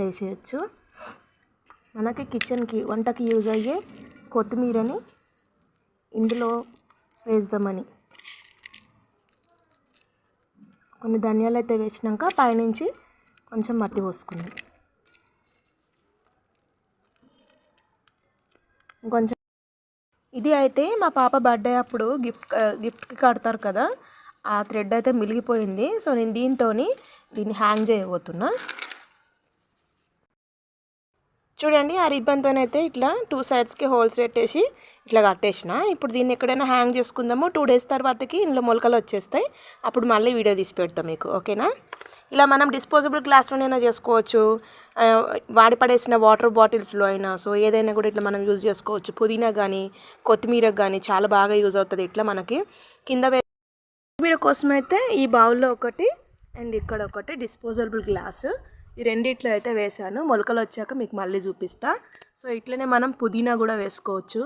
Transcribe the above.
వేసేయచ్చు మనకి కిచెన్కి వంటకి యూజ్ అయ్యే కొత్తిమీరని ఇందులో వేద్దామని. కొన్ని ధనియాలు అయితే వేసినాక పైనుంచి కొంచెం మట్టి పోసుకుంది. కొంచెం ఇది అయితే మా పాప బర్త్డే అప్పుడు గిఫ్ట్ గిఫ్ట్కి కడతారు కదా ఆ థ్రెడ్ అయితే మిలిగిపోయింది. సో నేను దీంతో దీన్ని హ్యాంగ్ చేయబోతున్నా. చూడండి ఆ రిబ్బన్తోనైతే ఇట్లా టూ సైడ్స్కి హోల్స్ పెట్టేసి ఇట్లా కట్టేసిన. ఇప్పుడు దీన్ని ఎక్కడైనా హ్యాంగ్ చేసుకుందాము. టూ డేస్ తర్వాతకి ఇందులో మొలకలు వచ్చేస్తాయి. అప్పుడు మళ్ళీ వీడియో తీసి పెడతాం మీకు ఓకేనా? ఇలా మనం డిస్పోజబుల్ గ్లాస్లోనైనా చేసుకోవచ్చు. వాడి పడేసిన వాటర్ బాటిల్స్లో అయినా సో ఏదైనా కూడా ఇట్లా మనం యూజ్ చేసుకోవచ్చు. పుదీనా కానీ కొత్తిమీర కానీ చాలా బాగా యూజ్ అవుతుంది ఇట్లా మనకి. కింద వే కొత్తిమీర కోసం అయితే ఈ బౌల్లో ఒకటి అండ్ ఇక్కడ ఒకటి డిస్పోజబుల్ గ్లాసు. ఈ రెండిట్లో అయితే వేసాను మొలకలు వచ్చాక మీకు మళ్ళీ చూపిస్తా. సో ఇట్లనే మనం పుదీనా కూడా వేసుకోవచ్చు.